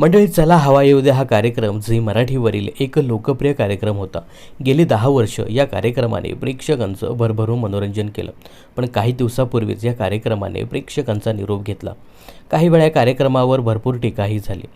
मंडळी चला हवा येऊ द्या हा कार्यक्रम झी मराठीवरील एक लोकप्रिय कार्यक्रम होता. गेली दहा वर्ष या कार्यक्रमाने प्रेक्षकांचं भरभरून मनोरंजन केलं. पण काही दिवसापूर्वीच या कार्यक्रमाने प्रेक्षकांचा निरोप घेतला. काही वेळा या कार्यक्रमावर भरपूर टीकाही झाली.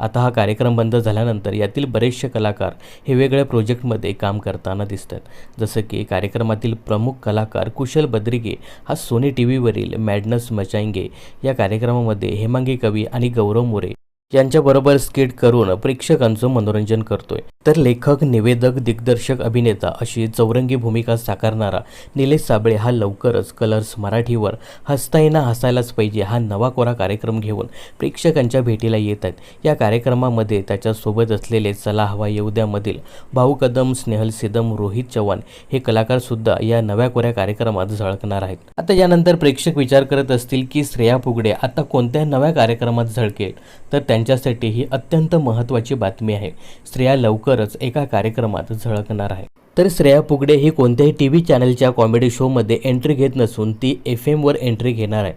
आता हा कार्यक्रम बंद झाल्यानंतर यातील बरेचसे कलाकार हे वेगळ्या प्रोजेक्टमध्ये काम करताना दिसतात. जसं की कार्यक्रमातील प्रमुख कलाकार कुशल बद्रिगे हा सोनी टी व्हीवरील मॅडनस मचांगे. या कार्यक्रमामध्ये हेमांगी कवी आणि गौरव मोरे यांच्याबरोबर स्किट करून प्रेक्षकांचं मनोरंजन करतोय. तर लेखक निवेदक दिग्दर्शक अभिनेता अशी चौरंगी भूमिका साकारणारा निलेश साबळे हा लवकरच कलर्स मराठीवर हसता येणं हसायलाच पाहिजे हा नवा कोरा कार्यक्रम घेऊन प्रेक्षकांच्या भेटीला येत आहेत. या कार्यक्रमामध्ये त्याच्यासोबत असलेले चला हवा येऊद्यामधील भाऊ कदम स्नेहल सिदम रोहित चव्हाण हे कलाकारसुद्धा या नव्या कोऱ्या कार्यक्रमात झळकणार आहेत. आता यानंतर प्रेक्षक विचार करत असतील की श्रेया फुगडे आता कोणत्या नव्या कार्यक्रमात झळकेल? तर त्यांच्यासाठी ही अत्यंत महत्त्वाची बातमी आहे. श्रेया लवकरच एका कार्यक्रमात झळकणार आहे. तर श्रेया पुगडे ही कोणत्याही टी व्ही चॅनलच्या कॉमेडी शोमध्ये एंट्री घेत नसून ती एफ एमवर एंट्री घेणार आहे.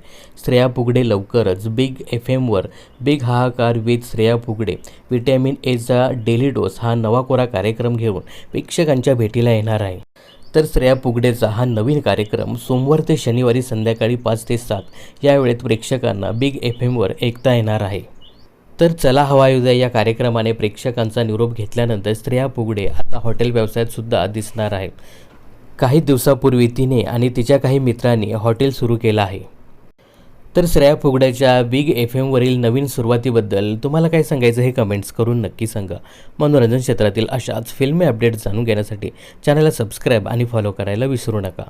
श्रेया पुगडे लवकरच big F एमवर big Hahakar with Shreya Pugade vitamin एचा डेली डोस हा नवा कोरा कार्यक्रम घेऊन प्रेक्षकांच्या भेटीला येणार आहे. तर श्रेया पुगडेचा हा नवीन कार्यक्रम सोमवार ते शनिवारी संध्याकाळी पाच ते सात या वेळेत प्रेक्षकांना बिग एफ एमवर ऐकता येणार आहे. तर चला हवा येऊ द्या. या कार्यक्रमाने प्रेक्षकांचा निरोप घेतल्यानंतर स्त्रिया पुगडे आता हॉटेल व्यवसायात सुद्धा दिसणार आहे काही दिवसापूर्वी तिने आणि तिच्या काही मित्रांनी हॉटेल सुरू केलं आहे. तर श्रेया फुगड्याच्या बिग एफ एमवरील नवीन सुरुवातीबद्दल तुम्हाला काय सांगायचं हे कमेंट्स करून नक्की सांगा. मनोरंजन क्षेत्रातील अशाच फिल्मी अपडेट्स जाणून घेण्यासाठी चॅनलला सबस्क्राईब आणि फॉलो करायला विसरू नका.